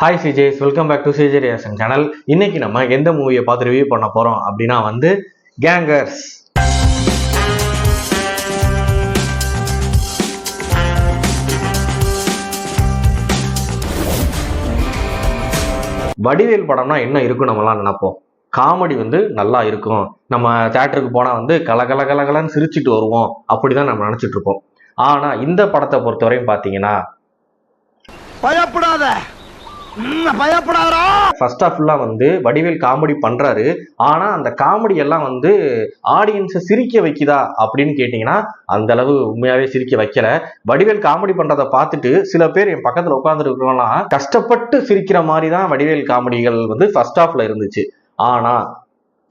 Hi CJs welcome back to CJ Riyasan channel இன்னைக்கு நம்ம எந்த மூவியை பார்த்து ரிவ்யூ பண்ண போறோம் அப்படின்னா வந்து கேங்கர்ஸ் வடிவேல் படம்னா என்ன இருக்கும் நம்மலாம் நினைப்போம். காமெடி வந்து நல்லா இருக்கும். நம்ம தேட்டருக்கு போனால் வந்து கலகலகலகலன்னு கல சிரிச்சிட்டு வருவோம். அப்படிதான் நம்ம நினச்சிட்டு இருப்போம். ஆனால் இந்த படத்தை பொறுத்தவரையும் பார்த்தீங்கன்னா பயப்படாத! ம், ஃபர்ஸ்ட் ஆஃப்லாம் ஃபுல்லாக வந்து வடிவேல் காமெடி பண்ணுறாரு ஆனால் அந்த காமெடி எல்லாம் வந்து ஆடியன்ஸை சிரிக்க வைக்குதா அப்படின்னு கேட்டிங்கன்னா அந்த அளவு உண்மையாகவே சிரிக்க வைக்கல. வடிவேல் காமெடி பண்றதை பார்த்துட்டு சில பேர் என் பக்கத்தில் உட்காந்துருக்கிறவங்களாம் கஷ்டப்பட்டு சிரிக்கிற மாதிரி தான் வடிவேல் காமெடிகள் வந்து ஃபர்ஸ்ட் ஆஃப்ல இருந்துச்சு. ஆனால்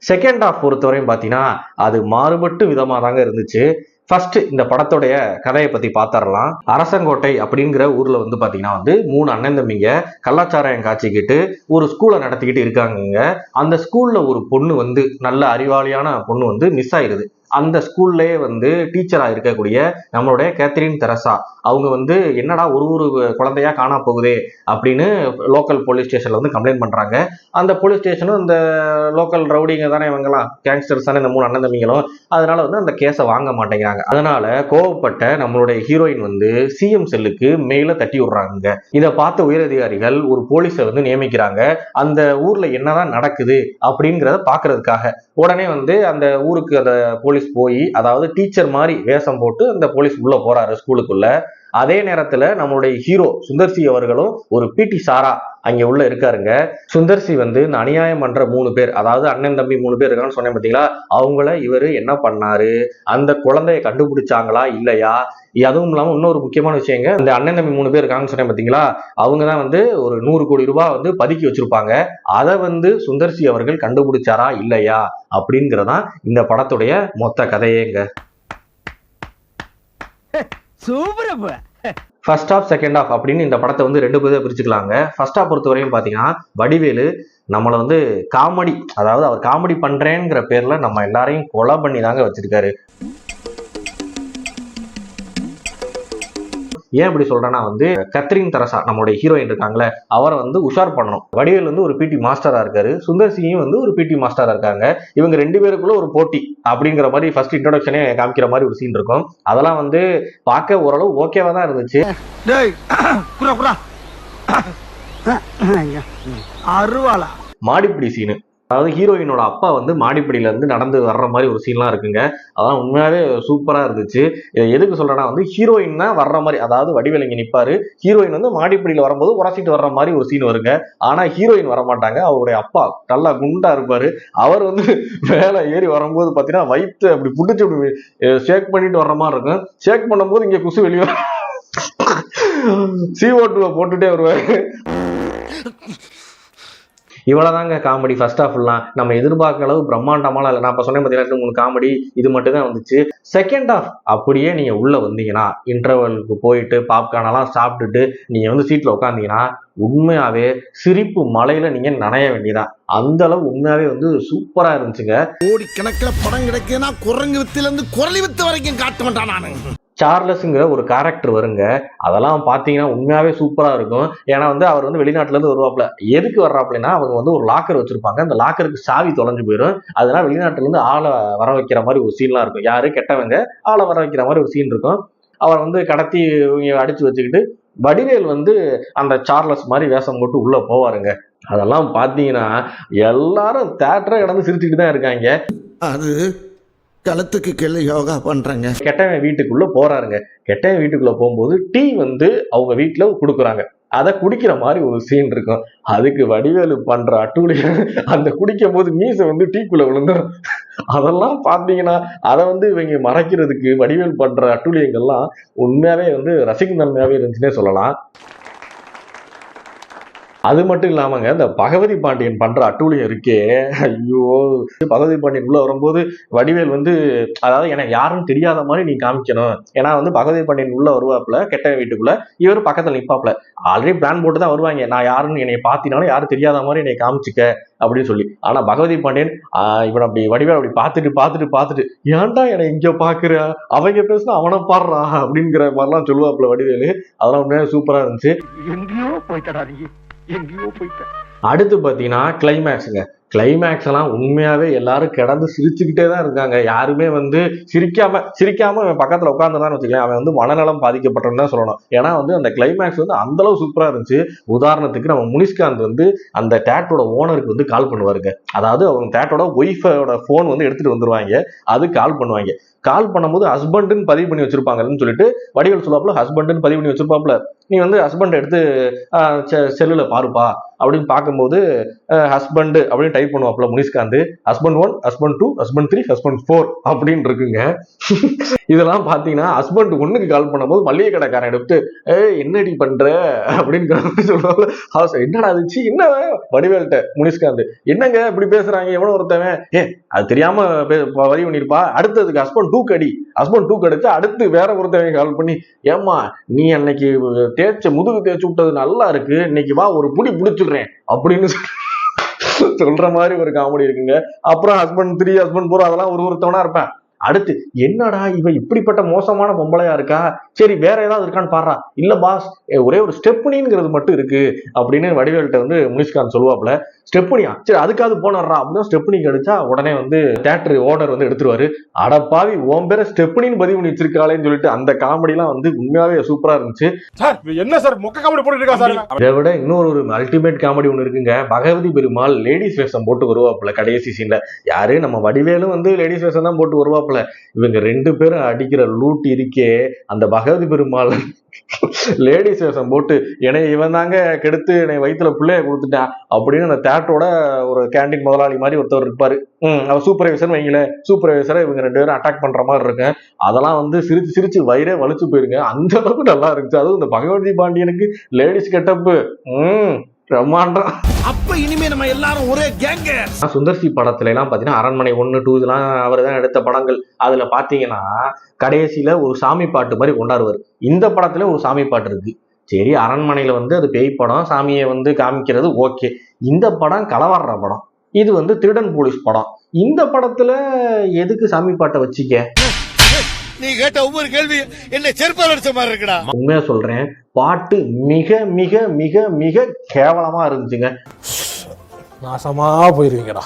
செகண்ட் ஆஃப் பொறுத்தவரையும் பார்த்தீங்கன்னா அது மாறுபட்டு விதமாக தாங்க இருந்துச்சு. ஃபர்ஸ்ட் இந்த படத்துடைய கதையை பத்தி பார்த்தரலாம் அரசங்கோட்டை அப்படிங்கிற ஊர்ல வந்து பாத்தீங்கன்னா வந்து மூணு அண்ணன் தம்பிங்க கலாச்சாரம் காய்ச்சிக்கிட்டு ஒரு ஸ்கூலை நடத்திக்கிட்டு இருக்காங்கங்க. அந்த ஸ்கூல்ல ஒரு பொண்ணு வந்து நல்ல அறிவாளியான பொண்ணு வந்து மிஸ் ஆயிருது. அந்த ஸ்கூல்லேயே வந்து டீச்சராக இருக்கக்கூடிய நம்மளுடைய கேத்ரின் தெரசா. அவங்க வந்து என்னடா ஒரு ஒரு குழந்தையா காணா போகுதே அப்படின்னு லோக்கல் போலீஸ் ஸ்டேஷன்ல வந்து கம்ப்ளைண்ட் பண்றாங்க. அந்த போலீஸ் ஸ்டேஷனும் இந்த லோக்கல் ரவுடிங்க தானே இவங்கலாம் கேங்ஸ்டர்ஸ் தானே இந்த மூணு அண்ணன் தம்பிங்களும். அதனால வந்து அந்த கேஸை வாங்க மாட்டேங்கிறாங்க. அதனால கோவப்பட்ட நம்மளுடைய ஹீரோயின் வந்து சிஎம் செல்லுக்கு மேல தட்டி விடுறாங்க. இதை பார்த்த உயரதிகாரிகள் ஒரு போலீஸை வந்து நியமிக்கிறாங்க. அந்த ஊர்ல என்னதான் நடக்குது அப்படிங்கிறத பாக்குறதுக்காக உடனே வந்து அந்த ஊருக்கு அந்த போலீஸ் போய் அதாவது டீச்சர் மாதிரி வேஷம் போட்டு அந்த போலீஸ் உள்ள போறாரு ஸ்கூலுக்குள்ள அதே நேரத்துல நம்மளுடைய ஹீரோ சுந்தர்சி அவர்களும் ஒரு பிடி சாரா அங்கே உள்ள இருக்காருங்க. சுந்தர்சி வந்து இந்த அநியாயம் பண்ற மூணு பேர் அதாவது அண்ணன் தம்பி மூணு பேர் இருக்கான்னு சொன்னேன் பார்த்தீங்களா அவங்கள இவர் என்ன பண்ணாரு? அந்த குழந்தைய கண்டுபிடிச்சாங்களா? இல்லையா? அதுவும் இல்லாமல் இன்னொரு முக்கியமான விஷயங்க இந்த அண்ணன் தம்பி மூணு பேர் இருக்காங்கன்னு சொன்னேன் பார்த்தீங்களா அவங்க தான் வந்து ஒரு நூறு கோடி ரூபாய் வந்து பதுக்கி வச்சிருப்பாங்க. அதை வந்து சுந்தர்சி அவர்கள் கண்டுபிடிச்சாரா? இல்லையா? அப்படிங்கறதான் இந்த படத்துடைய மொத்த கதையேங்க. சூப்பரப்ப ஃபர்ஸ்ட் ஆஃப் செகண்ட் ஆஃப் அப்படின்னு இந்த படத்தை வந்து ரெண்டு பேரும் பிரிச்சுக்கலாங்க. ஃபர்ஸ்ட் ஆஃப் பொறுத்த வரையும் பார்த்தீங்கன்னா வடிவேலு நம்மளை வந்து காமெடி அதாவது அவர் காமெடி பண்ணுறேங்கிற பேரில் நம்ம எல்லாரையும் கொலை பண்ணி தாங்க வச்சிருக்காரு. ஏன் இப்படி சொல்றேன்னா வந்து கத்ரின் தரசா நம்மளுடைய ஹீரோயின் இருக்காங்களே அவரை வந்து உஷார் பண்ணணும். வடிவேல் வந்து ஒரு பிடி மாஸ்டரா இருக்காரு. சுந்தர் சிங்கும் வந்து ஒரு பிடி மாஸ்டரா இருக்காங்க. இவங்க ரெண்டு பேருக்குள்ள ஒரு போட்டி அப்படிங்கிற மாதிரி ஃபர்ஸ்ட் இன்ட்ரோடக்ஷனே காமிக்கிற மாதிரி ஒரு சீன் இருக்கும். அதெல்லாம் வந்து பார்க்க ஓரளவு ஓகேவா தான் இருந்துச்சு. அருவாளா? மாடிப்பிடி சீனு அதாவது ஹீரோயினோட அப்பா வந்து மாடிப்படியில இருந்து நடந்து வர்ற மாதிரி ஒரு சீன்லாம் இருக்குங்க. அதான் உண்மையாவே சூப்பரா இருந்துச்சு. எதுக்கு சொல்றேன்னா வந்து ஹீரோயின் தான் வர்ற மாதிரி அதாவது வடிவேல் இங்க நிப்பாரு. ஹீரோயின் வந்து மாடிப்படியில வரும்போது உரசிட்டு வர்ற மாதிரி ஒரு சீன் வருங்க. ஆனா ஹீரோயின் வர மாட்டாங்க அவருடைய அப்பா நல்லா குண்டா இருப்பாரு. அவர் வந்து வேலை ஏறி வரும்போது பாத்தீங்கன்னா வயிற்று அப்படி புடிச்சு அப்படி ஷேக் பண்ணிட்டு வர்ற மாதிரி இருக்கும். ஷேக் பண்ணும்போது இங்க குசு வெளியே சிஓ டூவை போட்டுட்டே வருவாரு. இவ்வளோதாங்க காமெடி ஃபர்ஸ்ட் ஆஃப்லாம் நம்ம எதிர்பார்க்க அளவு பிரம்மாண்டமான இல்லை. நான் இப்போ சொன்னேன் பார்த்தீங்கன்னா மூணு காமெடி இது மட்டும் தான் வந்துச்சு. செகண்ட் ஆஃப் அப்படியே நீங்கள் உள்ளே வந்தீங்கன்னா இன்டர்வலுக்கு போயிட்டு பாப்கார்னெல்லாம் சாப்பிட்டுட்டு நீங்கள் வந்து சீட்டில் உட்காந்தீங்கன்னா உண்மையாவே சிரிப்பு மலையில நீங்க நனைய வேண்டியதான் அந்த அளவு உண்மையாவே வந்து சூப்பரா இருந்துச்சுங்க. கோடி கணக்கில் படம் கிடைக்குதுன்னா குரங்கு வித்துல இருந்து குரலி வித்து வரைக்கும் காட்ட மாட்டான் நானு. சார்லஸ்ங்கிற ஒரு கேரக்டர் வருங்க. அதெல்லாம் பார்த்தீங்கன்னா உண்மையாகவே சூப்பராக இருக்கும். ஏன்னா வந்து அவர் வந்து வெளிநாட்டிலேருந்து வருவாப்புல. எதுக்கு வர்றாப்புலன்னா அவங்க வந்து ஒரு லாக்கர் வச்சுருப்பாங்க. அந்த லாக்கருக்கு சாவி தொலைஞ்சு போயிடும். அதெல்லாம் வெளிநாட்டிலேருந்து ஆளை வர வைக்கிற மாதிரி ஒரு சீன்லாம் இருக்கும். யார்? கெட்டவங்க. ஆளை வர வைக்கிற மாதிரி ஒரு சீன் இருக்கும். அவர் வந்து கடத்தி இவங்க அடித்து வச்சுக்கிட்டு வடிவேல் வந்து அந்த சார்லஸ் மாதிரி வேஷம் போட்டு உள்ளே போவாருங்க. அதெல்லாம் பார்த்தீங்கன்னா எல்லாரும் தேட்டரை கடந்து சிரிச்சுக்கிட்டு தான் இருக்காங்க. அது களத்துக்கு கீழே யோகா பண்றாங்க. கெட்டவன் வீட்டுக்குள்ள போறாருங்க. கெட்டவன் வீட்டுக்குள்ள போகும்போது டீ வந்து அவங்க வீட்டுல கொடுக்குறாங்க. அதை குடிக்கிற மாதிரி ஒரு சீன் இருக்கும். அதுக்கு வடிவேலு பண்ற அட்டூழி அந்த குடிக்கும் போது மீசை வந்து டீக்குள்ள விழுந்துரும். அதெல்லாம் பார்த்தீங்கன்னா அதை வந்து இவங்க மறைக்கிறதுக்கு வடிவேல் பண்ற அட்டூழியங்கள்லாம் உண்மையாவே வந்து ரசிக்கும் தன்மையாவே இருந்துச்சுன்னே சொல்லலாம். அது மட்டும் இல்லாமங்க இந்த பகவதி பாண்டியன் பண்ற அட்டூழியம் இருக்கே. ஐயோ பகவதி பாண்டியன் உள்ள வரும்போது வடிவேல் வந்து அதாவது எனக்கு யாருன்னு தெரியாத மாதிரி நீ காமிக்கணும். ஏன்னா வந்து பகவதி பாண்டியன் உள்ள வருவாப்புல கெட்ட வீட்டுக்குள்ள இவர் பக்கத்துல நிப்பாப்புல. ஆல்ரெடி பிளான் போட்டு தான் வருவாங்க. நான் யாருன்னு என்னை பாத்தினாலும் யாரும் தெரியாத மாதிரி என்னை காமிச்சிக்க அப்படின்னு சொல்லி. ஆனா பகவதி பாண்டியன் இவன் அப்படி வடிவேல் அப்படி பார்த்துட்டு பார்த்துட்டு பார்த்துட்டு ஏன்டா என்னை இங்க பாக்குற? அவங்க பேசுனா அவனை பாடுறா? அப்படிங்கிற மாதிரிலாம் சொல்லுவாப்புல வடிவேலு. அதெல்லாம் உண்மையாக சூப்பரா இருந்துச்சு. எங்கேயோ போய்த்தடா நீ. எங்கேயோ போயிட்டேன். அடுத்து பார்த்தீங்கன்னா கிளைமேக்ஸுங்க கிளைமேக்ஸ் எல்லாம் உண்மையாவே எல்லாரும் கிடந்து சிரிச்சுக்கிட்டே தான் இருக்காங்க. யாருமே வந்து சிரிக்காம சிரிக்காம அவன் பக்கத்துல உட்காந்துருந்தான்னு வச்சுக்கலாம் அவன் வந்து மனநலம் பாதிக்கப்பட்டன்னு தான் சொல்லணும். ஏன்னா வந்து அந்த கிளைமேக்ஸ் வந்து அந்த அளவு சூப்பரா இருந்துச்சு. உதாரணத்துக்கு நம்ம முனிஷ்காந்த் வந்து அந்த தேட்டரோட ஓனருக்கு வந்து கால் பண்ணுவாருங்க. அதாவது அவங்க தேட்டரோட ஒய்ஃபோட ஃபோன் வந்து எடுத்துட்டு வந்துருவாங்க. அது கால் பண்ணுவாங்க. கால் பண்ணும்போது ஹஸ்பண்டுன்னு பதிவு பண்ணி வச்சிருப்பாங்கன்னு சொல்லிட்டு வடிவேல் சொல்லுவாப்புல ஹஸ்பண்டுன்னு பதிவு பண்ணி வச்சிருப்பாப்புல. நீ வந்து ஹஸ்பண்ட் எடுத்து செல்லுல பாருப்பா. அப்படின்னு பார்க்கும்போது ஹஸ்பண்டு அப்படின்னு type பண்ணுவாப்ல Munishkanth husband one husband two husband three husband four அப்படின்னு இருக்குங்க. இதெல்லாம் பார்த்தீங்கன்னா ஹஸ்பண்ட் ஒன்னுக்கு கால் பண்ணும்போது மளிகை கடைக்காரன் எடுத்து ஏ என்னடி பண்ற? அப்படிங்கிற மாதிரி சொல்லுவாங்க என்னடா ஆச்சு என்ன வடிவேல்கிட்ட முனிஷ்காந்த் என்னங்க இப்படி பேசுறாங்க? எவனோ ஒருத்தவன். ஏ அது தெரியாம பே- வரி பண்ணிருப்பா. அடுத்ததுக்கு ஹஸ்பண்ட் டூ கடி. ஹஸ்பண்ட் டூ கடிச்சு அடுத்து வேற ஒருத்தவங்க கால் பண்ணி ஏம்மா நீ அன்னைக்கு தேய்ச்ச முதுகு தேய்ச்சி விட்டது நல்லா இருக்கு. இன்னைக்கு வா ஒரு புடி பிடிச்சிடுறேன். அப்படின்னு சொல்லி சொல்ற மாதிரி ஒரு காமெடி இருக்குங்க. அப்புறம் ஹஸ்பண்ட் த்ரீ ஹஸ்பண்ட் போற அதெல்லாம் ஒரு ஒருத்தவனா இருப்பேன். அடுத்து என்னடா இவ இப்படிப்பட்ட மோசமான பொம்பளையா இருக்கா? சரி வேற ஏதாவது இருக்கான்னு பாடுறா. இல்ல பாஸ் ஒரே ஒரு ஸ்டெப்னிங்கிறது மட்டும் இருக்கு அப்படின்னு வடிவேல்கிட்ட வந்து முனிஷ்காந்த் சொல்லுவாப்ல ஸ்டெப்னியா சரி அதுக்காவது போனர்றா அப்படின்னு ஸ்டெப்னி கிடைச்சா உடனே வந்து தேட்டர் ஓனர் வந்து எடுத்துருவாரு. அடப்பாவி ஓம் பேர ஸ்டெப்னின்னு பதிவு பண்ணி வச்சிருக்காளேன்னு சொல்லிட்டு அந்த காமெடிலாம் வந்து உண்மையாவே சூப்பரா இருந்துச்சு. சார் என்ன சார் மொக்க காமெடி இருக்கா சார்? இதை விட இன்னொரு ஒரு அல்டிமேட் காமெடி ஒன்று இருக்குங்க. பகவதி பெருமாள் லேடிஸ் வேஷம் போட்டு வருவாப்புல கடைசி சீன்ல யாரு? நம்ம வடிவேலும் வந்து லேடிஸ் வேஷம் தான் போட்டு வருவாப்புல. இவங்க ரெண்டு பேரும் அடிக்கிற லூட் இருக்கே. அந்த பகவதி பெருமாள் லேடிஸ் வேஷம் போட்டு என்னை இவன் தாங்க கெடுத்து என்னை வயித்துல பிள்ளைய கொடுத்துட்டான் அப்படின்னு அந்த தேட்டரோட ஒரு கேண்டீன் முதலாளி மாதிரி ஒருத்தர் இருப்பாரு. ம் அவர் சூப்பர்வைசர் வைங்களேன். சூப்பர்வைசரை இவங்க ரெண்டு பேரும் அட்டாக் பண்ற மாதிரி இருக்கு. அதெல்லாம் வந்து சிரிச்சு சிரிச்சு வயிறே வலிச்சு போயிருங்க அந்த அளவுக்கு நல்லா இருந்துச்சு. அதுவும் இந்த பகவதி பாண்டியனுக்கு லேடிஸ் கெட்டப்பு ம். பிரம்மாண்டம். அப்ப இனிமே நம்ம எல்லாரும் ஒரே கேங்க சுந்தர்சி படத்துல எல்லாம் பாத்தீங்கன்னா அரண்மனை ஒன்னு டூ இதெல்லாம் அவர் தான் எடுத்த படங்கள். அதுல பாத்தீங்கன்னா கடைசியில ஒரு சாமி பாட்டு மாதிரி கொண்டாடுவார். இந்த படத்துல ஒரு சாமி பாட்டு இருக்கு. சரி அரண்மனையில வந்து அது பேய் படம் சாமியை வந்து காமிக்கிறது ஓகே. இந்த படம் களவாடுற படம். இது வந்து திருடன் போலீஸ் படம். இந்த படத்துல எதுக்கு சாமி பாட்டை வச்சிக்க? நீ கேட்ட ஒவ்வொரு கேள்வி என்ன செருப்பால் அடிச்ச மாதிரி இருக்குடா. உண்மையா சொல்றேன் பாட்டு மிக மிக மிக மிக கேவலமா இருந்துச்சுங்க. நாசமா போயிருவீங்கடா.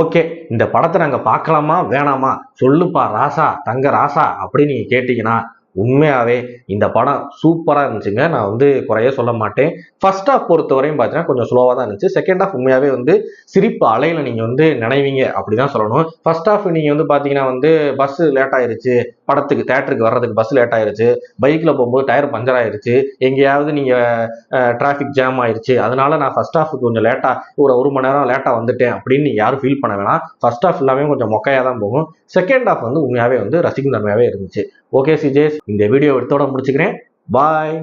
ஓகே இந்த படத்தை நாங்க பார்க்கலாமா வேணாமா? சொல்லுப்பா ராசா தங்க ராசா அப்படின்னு நீங்க கேட்டீங்கன்னா உண்மையாகவே இந்த படம் சூப்பராக இருந்துச்சுங்க. நான் வந்து குறைய சொல்ல மாட்டேன். ஃபர்ஸ்ட் ஹாஃப் பொறுத்த வரையும் பார்த்தீங்கன்னா கொஞ்சம் ஸ்லோவாக தான் இருந்துச்சு. செகண்ட் ஹாஃப் உண்மையாகவே வந்து சிரிப்பு அலையில் நீங்கள் வந்து நினைவீங்க. அப்படி தான் சொல்லணும். ஃபர்ஸ்ட் ஹாஃப் நீங்கள் வந்து பார்த்தீங்கன்னா வந்து பஸ் லேட் ஆயிருச்சு. படத்துக்கு தேட்டருக்கு வர்றதுக்கு பஸ் லேட் ஆயிருச்சு. பைக்கில் போகும்போது டயர் பஞ்சர் ஆயிருச்சு. எங்கேயாவது நீங்கள் டிராஃபிக் ஜாம் ஆயிருச்சு. அதனால நான் ஃபர்ஸ்ட் ஆஃபுக்கு கொஞ்சம் லேட்டாக ஒரு ஒரு மணி நேரம் லேட்டாக வந்துட்டேன் அப்படின்னு நீங்கள் யாரும் ஃபீல் பண்ண வேணாம். ஃபர்ஸ்ட் ஹாஃப் எல்லாமே கொஞ்சம் மொக்கையாக தான் போகும். செகண்ட் ஹாஃப் வந்து உண்மையாகவே வந்து ரசிக்கும் தன்மையாகவே இருந்துச்சு. ஓகே சிஜேஸ் இந்த வீடியோ எடுத்தோட முடிச்சுக்கிறேன். பாய்